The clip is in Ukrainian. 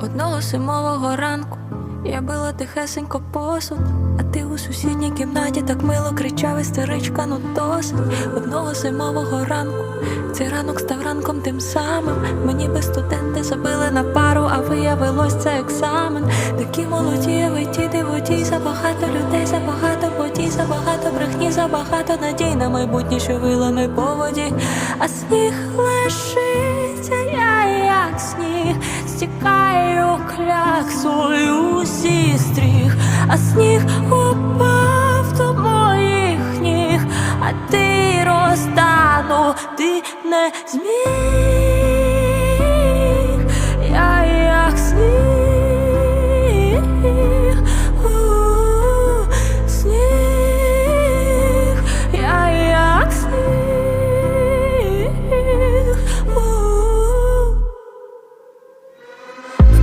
Одного зимового ранку я била тихесенько посуд, а ти у сусідній кімнаті так мило кричав істеричка, ну досить Одного зимового ранку цей ранок став ранком тим самим. Мені би студенти забили на пару, а виявилось це екзамен. Такі молоді, а ви діти водій, забагато людей, забагато подій, забагато брехні, забагато надій на майбутнє, що вилами по воді, а сніг лишиться, кляксою зі стріх, а сніг упав до моїх ніг, а ти розтану, ти не зміг.